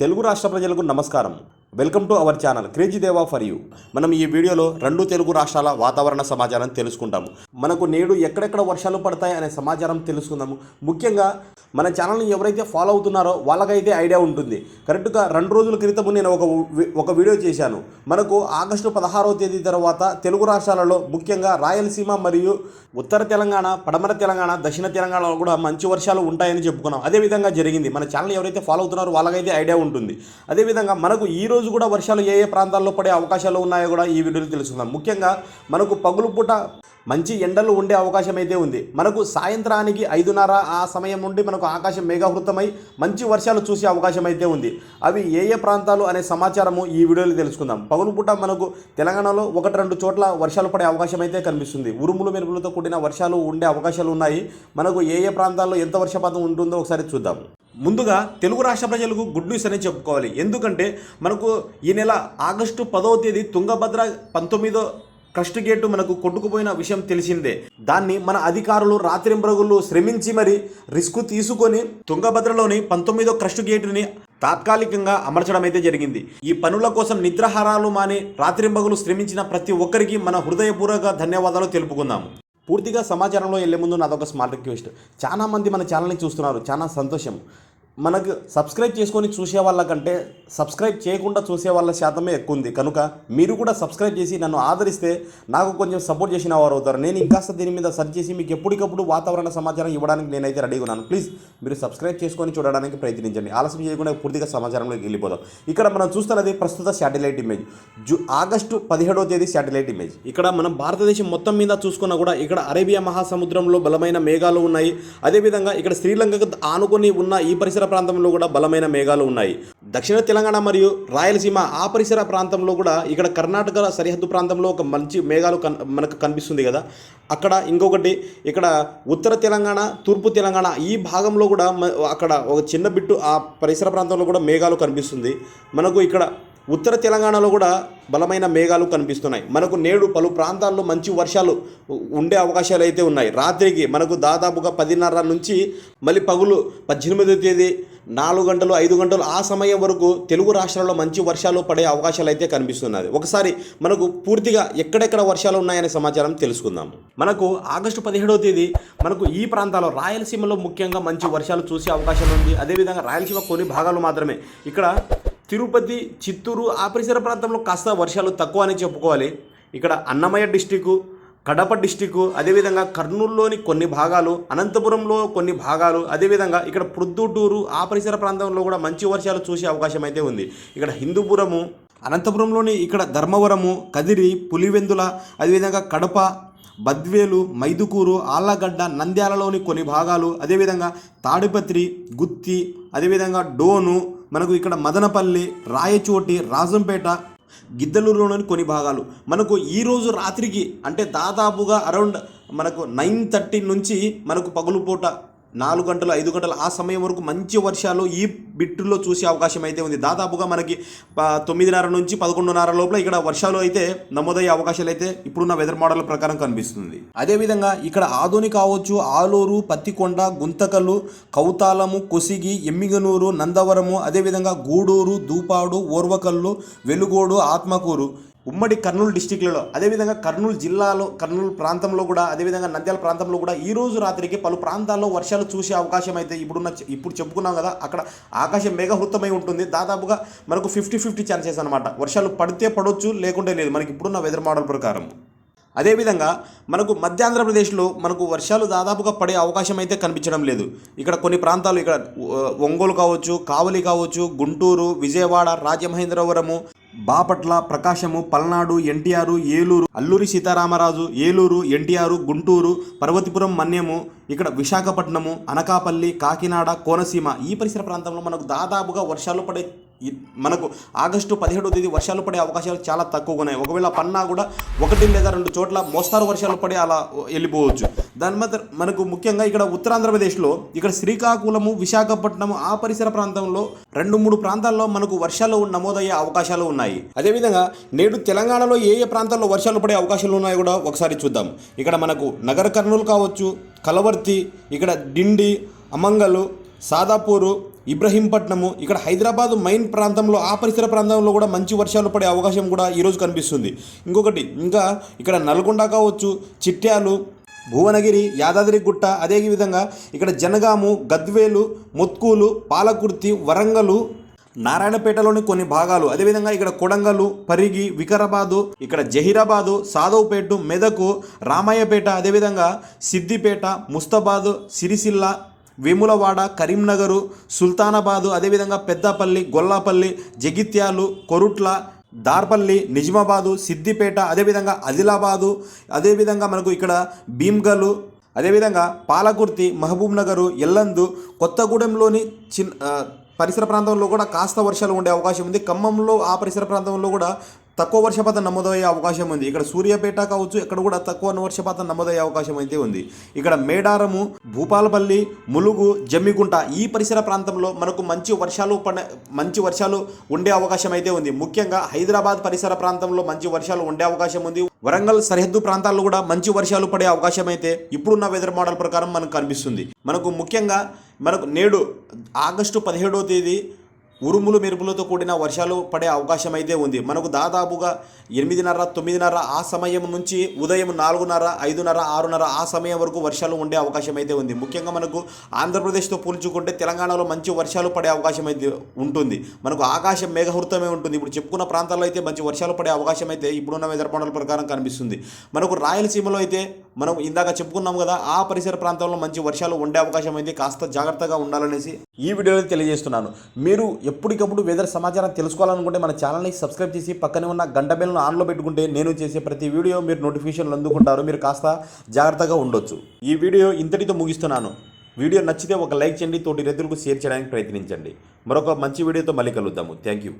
తెలుగు రాష్ట్ర ప్రజలకు నమస్కారం. Welcome to our channel crazy Deva for you. మనం ఈ వీడియోలో రెండు తెలుగు రాష్ట్రాల వాతావరణ సమాచారం తెలుసుకుంటాము. మనకు నేడు ఎక్కడెక్కడ వర్షాలు పడతాయి అనే సమాచారం తెలుసుకుందాము. ముఖ్యంగా మన ఛానల్ని ఎవరైతే ఫాలో అవుతున్నారో వాళ్ళకైతే ఐడియా ఉంటుంది. కరెక్ట్గా రెండు రోజుల క్రితము నేను ఒక ఒక వీడియో చేశాను. మనకు ఆగస్టు పదహారవ తేదీ తర్వాత తెలుగు రాష్ట్రాలలో ముఖ్యంగా రాయలసీమ మరియు ఉత్తర తెలంగాణ పడమర తెలంగాణ దక్షిణ తెలంగాణలో కూడా మంచి వర్షాలు ఉంటాయని చెప్పుకున్నాం. అదేవిధంగా జరిగింది. మన ఛానల్ ఎవరైతే ఫాలో అవుతున్నారో వాళ్ళకైతే ఐడియా ఉంటుంది. అదేవిధంగా మనకు ఈ రోజు కూడా వర్షాలు ఏ ఏ ప్రాంతాల్లో పడే అవకాశాలు ఉన్నాయో కూడా ఈ వీడియోలో తెలుసుకుందాం. ముఖ్యంగా మనకు పగులు పూట మంచి ఎండలు ఉండే అవకాశం అయితే ఉంది. మనకు సాయంత్రానికి ఐదున్నర ఆ సమయం నుండి మనకు ఆకాశం మేఘావృతమై మంచి వర్షాలు చూసే అవకాశం అయితే ఉంది. అవి ఏ ఏ ప్రాంతాలు అనే సమాచారము ఈ వీడియోలో తెలుసుకుందాం. పగులు పూట మనకు తెలంగాణలో ఒకటి రెండు చోట్ల వర్షాలు పడే అవకాశం అయితే కనిపిస్తుంది. ఉరుములు మెరుపులతో కూడిన వర్షాలు ఉండే అవకాశాలు ఉన్నాయి. మనకు ఏ ఏ ప్రాంతాల్లో ఎంత వర్షపాతం ఉంటుందో ఒకసారి చూద్దాం. ముందుగా తెలుగు రాష్ట్ర ప్రజలకు గుడ్ న్యూస్ అని చెప్పుకోవాలి. ఎందుకంటే మనకు ఈ నెల ఆగస్టు పదవ తేదీ తుంగభద్ర పంతొమ్మిదో క్రస్ట్ గేటు మనకు కొట్టుకుపోయిన విషయం తెలిసిందే. దాన్ని మన అధికారులు రాత్రింబరుగులు శ్రమించి మరి రిస్క్ తీసుకొని తుంగభద్రలోని పంతొమ్మిదో క్రస్ట్ గేటుని తాత్కాలికంగా అమర్చడం అయితే జరిగింది. ఈ పనుల కోసం నిద్రహారాలు మాని రాత్రింబగులు శ్రమించిన ప్రతి ఒక్కరికి మన హృదయపూర్వక ధన్యవాదాలు తెలుపుకుందాము. పూర్తిగా సమాచారంలో వెళ్ళే ముందు నాదొక స్మాల్ రిక్వెస్ట్. చాలామంది మన ఛానల్ని చూస్తున్నారు. చాలా సంతోషం. మనకు సబ్స్క్రైబ్ చేసుకొని చూసే వాళ్ళకంటే సబ్స్క్రైబ్ చేయకుండా చూసే వాళ్ళ శాతమే ఎక్కువ ఉంది కనుక మీరు కూడా సబ్స్క్రైబ్ చేసి నన్ను ఆదరిస్తే నాకు కొంచెం సపోర్ట్ చేసిన వారు అవుతారు. నేను ఇంకాస్త దీని మీద సర్చ్ చేసి మీకు ఎప్పటికప్పుడు వాతావరణ సమాచారం ఇవ్వడానికి నేనైతే రెడీగా ఉన్నాను. ప్లీజ్ మీరు సబ్స్క్రైబ్ చేసుకొని చూడడానికి ప్రయత్నించండి. ఆలస్యం చేయకుండా పూర్తిగా సమాచారంలోకి వెళ్ళిపోదాం. ఇక్కడ మనం చూస్తున్నది ప్రస్తుత శాటిలైట్ ఇమేజ్ జూ ఆగస్టు పదిహేడవ తేదీ శాటిలైట్ ఇమేజ్ ఇక్కడ మనం భారతదేశం మొత్తం మీద చూసుకున్నా కూడా ఇక్కడ అరేబియా మహాసముద్రంలో బలమైన మేఘాలు ఉన్నాయి. అదేవిధంగా ఇక్కడ శ్రీలంకకు ఆనుకొని ఉన్న ఈ పరిసర ప్రాంతంలో కూడా బలమైన మేఘాలు ఉన్నాయి. దక్షిణ తెలంగాణ మరియు రాయలసీమ ఆ పరిసర ప్రాంతంలో కూడా ఇక్కడ కర్ణాటక సరిహద్దు ప్రాంతంలో ఒక మంచి మేఘాలు కన్ మనకు కనిపిస్తుంది కదా. అక్కడ ఇంకొకటి ఇక్కడ ఉత్తర తెలంగాణ తూర్పు తెలంగాణ ఈ భాగంలో కూడా అక్కడ ఒక చిన్న బిట్టు ఆ పరిసర ప్రాంతంలో కూడా మేఘాలు కనిపిస్తుంది. మనకు ఇక్కడ ఉత్తర తెలంగాణలో కూడా బలమైన మేఘాలు కనిపిస్తున్నాయి. మనకు నేడు పలు ప్రాంతాల్లో మంచి వర్షాలు ఉండే అవకాశాలు అయితే ఉన్నాయి. రాత్రికి మనకు దాదాపుగా పదిన్నర నుంచి మళ్ళీ పగులు పద్దెనిమిదో తేదీ నాలుగు గంటలు ఐదు గంటలు ఆ సమయం వరకు తెలుగు రాష్ట్రాల్లో మంచి వర్షాలు పడే అవకాశాలు అయితే కనిపిస్తున్నది. ఒకసారి మనకు పూర్తిగా ఎక్కడెక్కడ వర్షాలు ఉన్నాయనే సమాచారం తెలుసుకుందాం. మనకు ఆగస్టు పదిహేడవ తేదీ మనకు ఈ ప్రాంతాల్లో రాయలసీమలో ముఖ్యంగా మంచి వర్షాలు చూసే అవకాశం ఉంది. అదేవిధంగా రాయలసీమ కొన్ని భాగాలు మాత్రమే. ఇక్కడ తిరుపతి చిత్తూరు ఆ పరిసర ప్రాంతంలో కాస్త వర్షాలు తక్కువ అని చెప్పుకోవాలి. ఇక్కడ అన్నమయ్య డిస్టికు కడప డిస్టిక్ అదేవిధంగా కర్నూలులోని కొన్ని భాగాలు అనంతపురంలో కొన్ని భాగాలు అదేవిధంగా ఇక్కడ ప్రొద్దుటూరు ఆ పరిసర ప్రాంతంలో కూడా మంచి వర్షాలు చూసే అవకాశం అయితే ఉంది. ఇక్కడ హిందూపురము అనంతపురంలోని ఇక్కడ ధర్మవరము కదిరి పులివెందుల అదేవిధంగా కడప బద్వేలు మైదుకూరు ఆళ్ళగడ్డ నంద్యాలలోని కొన్ని భాగాలు అదేవిధంగా తాడిపత్రి గుత్తి అదేవిధంగా డోను మనకు ఇక్కడ మదనపల్లి రాయచోటి రాజంపేట గిద్దలూరులోని కొన్ని భాగాలు. మనకు ఈ రోజు రాత్రికి అంటే దాదాపుగా అరౌండ్ మనకు నైన్ థర్టీ నుంచి మనకు పగులుపూట నాలుగు గంటలు ఐదు గంటలు ఆ సమయం వరకు మంచి వర్షాలు ఈ బిట్టులో చూసే అవకాశం అయితే ఉంది. దాదాపుగా మనకి తొమ్మిదిన్నర నుంచి పదకొండున్నర లోపల ఇక్కడ వర్షాలు అయితే నమోదయ్యే అవకాశాలు అయితే ఇప్పుడున్న వెదర్ మోడల్ ప్రకారం కనిపిస్తుంది. అదేవిధంగా ఇక్కడ ఆదోని కావచ్చు ఆలూరు పత్తికొండ గుంతకల్లు కౌతాలము కొసిగి ఎమ్మిగనూరు నందవరము అదేవిధంగా గూడూరు దూపాడు ఓర్వకల్లు వెలుగోడు ఆత్మకూరు ఉమ్మడి కర్నూలు డిస్టిక్లలో అదేవిధంగా కర్నూలు జిల్లాలో కర్నూలు ప్రాంతంలో కూడా అదేవిధంగా నంద్యాల ప్రాంతంలో కూడా ఈ రోజు రాత్రికి పలు ప్రాంతాల్లో వర్షాలు చూసే అవకాశం అయితే ఇప్పుడున్న ఇప్పుడు చెప్పుకున్నాం కదా అక్కడ ఆకాశం మేఘహృతమై ఉంటుంది. దాదాపుగా మనకు ఫిఫ్టీ ఫిఫ్టీ ఛాన్సెస్ అనమాట వర్షాలు పడితే పడవచ్చు లేకుంటే లేదు. మనకి ఇప్పుడున్న వెదర్ మోడల్ ప్రకారం. అదేవిధంగా మనకు మధ్య ఆంధ్రప్రదేశ్లో మనకు వర్షాలు దాదాపుగా పడే అవకాశం అయితే కనిపించడం లేదు. ఇక్కడ కొన్ని ప్రాంతాలు ఇక్కడ ఒంగోలు కావచ్చు కావలి కావచ్చు గుంటూరు విజయవాడ రాజమహేంద్రవరము బాపట్ల ప్రకాశము పల్నాడు ఎన్టీఆర్ ఏలూరు అల్లూరి సీతారామరాజు ఏలూరు ఎన్టీఆర్ గుంటూరు పర్వతిపురం మన్యము ఇక్కడ విశాఖపట్నము అనకాపల్లి కాకినాడ కోనసీమ ఈ పరిసర ప్రాంతంలో మనకు దాదాపుగా వర్షాలు పడే మనకు ఆగస్టు పదిహేడో తేదీ వర్షాలు పడే అవకాశాలు చాలా తక్కువగా ఉన్నాయి. ఒకవేళ పన్నా కూడా ఒకటి లేదా రెండు చోట్ల మోస్తారు వర్షాలు పడి అలా వెళ్ళిపోవచ్చు. దాని మీద మనకు ముఖ్యంగా ఇక్కడ ఉత్తరాంధ్రప్రదేశ్లో ఇక్కడ శ్రీకాకుళము విశాఖపట్నము ఆ పరిసర ప్రాంతంలో రెండు మూడు ప్రాంతాల్లో మనకు వర్షాలు నమోదయ్యే అవకాశాలు ఉన్నాయి. అదేవిధంగా నేడు తెలంగాణలో ఏ ఏ ప్రాంతాల్లో వర్షాలు పడే అవకాశాలు ఉన్నాయో కూడా ఒకసారి చూద్దాం. ఇక్కడ మనకు నగర కర్నూలు కావచ్చు కలవర్తి ఇక్కడ డిండి అమంగలు సాదాపూరు ఇబ్రహీంపట్నము ఇక్కడ హైదరాబాద్ మైన్ ప్రాంతంలో ఆ పరిసర ప్రాంతంలో కూడా మంచి వర్షాలు పడే అవకాశం కూడా ఈరోజు కనిపిస్తుంది. ఇంకొకటి ఇంకా ఇక్కడ నల్గొండ కావచ్చు చిట్యాలు భువనగిరి యాదాద్రి గుట్ట అదే విధంగా ఇక్కడ జనగాము గద్వేలు మొత్కూలు పాలకుర్తి వరంగలు నారాయణపేటలోని కొన్ని భాగాలు అదేవిధంగా ఇక్కడ కొడంగలు పరిగి వికారాబాదు ఇక్కడ జహీరాబాదు సాదవ్పేట మెదకు రామయ్యపేట అదేవిధంగా సిద్దిపేట ముస్తాబాదు సిరిసిల్ల వేములవాడ కరీంనగరు సుల్తానాబాదు అదేవిధంగా పెద్దపల్లి గొల్లాపల్లి జగిత్యాలు కొరుట్ల దార్పల్లి నిజామాబాదు సిద్దిపేట అదేవిధంగా ఆదిలాబాదు అదేవిధంగా మనకు ఇక్కడ భీమ్గలు అదేవిధంగా పాలకుర్తి మహబూబ్ నగరు ఎల్లందు కొత్తగూడెంలోని చిన్న పరిసర ప్రాంతంలో కూడా కాస్త వర్షాలు ఉండే అవకాశం ఉంది. ఖమ్మంలో ఆ పరిసర ప్రాంతంలో కూడా తక్కువ వర్షపాతం నమోదయ్యే అవకాశం ఉంది. ఇక్కడ సూర్యాపేట కావచ్చు ఇక్కడ కూడా తక్కువ వర్షపాతం నమోదయ్యే అవకాశం అయితే ఉంది. ఇక్కడ మేడారము భూపాలపల్లి ములుగు జమ్మికుంట ఈ పరిసర ప్రాంతంలో మనకు మంచి వర్షాలు పడ మంచి వర్షాలు ఉండే అవకాశం అయితే ఉంది. ముఖ్యంగా హైదరాబాద్ పరిసర ప్రాంతంలో మంచి వర్షాలు ఉండే అవకాశం ఉంది. వరంగల్ సరిహద్దు ప్రాంతాల్లో కూడా మంచి వర్షాలు పడే అవకాశం అయితే ఇప్పుడున్న వెదర్ మోడల్ ప్రకారం మనకు కనిపిస్తుంది. మనకు ముఖ్యంగా మనకు నేడు ఆగస్టు పదిహేడవ తేదీ ఉరుములు మెరుపులతో కూడిన వర్షాలు పడే అవకాశం అయితే ఉంది. మనకు దాదాపుగా ఎనిమిదిన్నర తొమ్మిదిన్నర ఆ సమయం నుంచి ఉదయం నాలుగున్నర ఐదున్నర ఆరున్నర ఆ సమయం వరకు వర్షాలు ఉండే అవకాశం అయితే ఉంది. ముఖ్యంగా మనకు ఆంధ్రప్రదేశ్తో పోల్చుకుంటే తెలంగాణలో మంచి వర్షాలు పడే అవకాశం అయితే ఉంటుంది. మనకు ఆకాశం మేఘహృతమే ఉంటుంది. ఇప్పుడు చెప్పుకున్న ప్రాంతాల్లో అయితే మంచి వర్షాలు పడే అవకాశం అయితే ఇప్పుడున్న వెదర్ మోడల్ ప్రకారం కనిపిస్తుంది. మనకు రాయలసీమలో అయితే మనం ఇందాక చెప్పుకున్నాం కదా ఆ పరిసర ప్రాంతంలో మంచి వర్షాలు ఉండే అవకాశం అయింది కాస్త జాగ్రత్తగా ఉండాలనేసి ఈ వీడియోలో తెలియజేస్తున్నాను. మీరు ఎప్పటికప్పుడు వెదర్ సమాచారం తెలుసుకోవాలనుకుంటే మన ఛానల్ని సబ్స్క్రైబ్ చేసి పక్కనే ఉన్న గంట బెల్ను ఆన్లో పెట్టుకుంటే నేను చేసే ప్రతి వీడియో మీరు నోటిఫికేషన్లు అందుకుంటారు. మీరు కాస్త జాగ్రత్తగా ఉండొచ్చు. ఈ వీడియో ఇంతటితో ముగిస్తున్నాను. వీడియో నచ్చితే ఒక లైక్ చేయండి తోటి రైతులకు షేర్ చేయడానికి ప్రయత్నించండి. మరొక మంచి వీడియోతో మళ్ళీ కలుద్దాము. Thank you